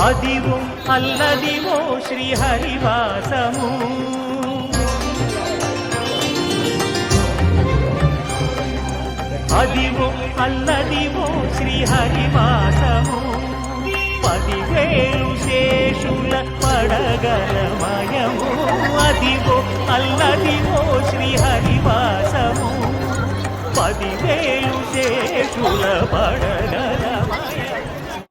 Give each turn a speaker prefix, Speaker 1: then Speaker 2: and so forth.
Speaker 1: అదివో అల్లదివో శ్రీహరివాసము. అదివో అల్లదివో శ్రీహరివాసము. పదివేలు శేషుల పడగలమయము అదివో అల్లదివో శ్రీహరివాసము. పదివేలు శేషుల పడగల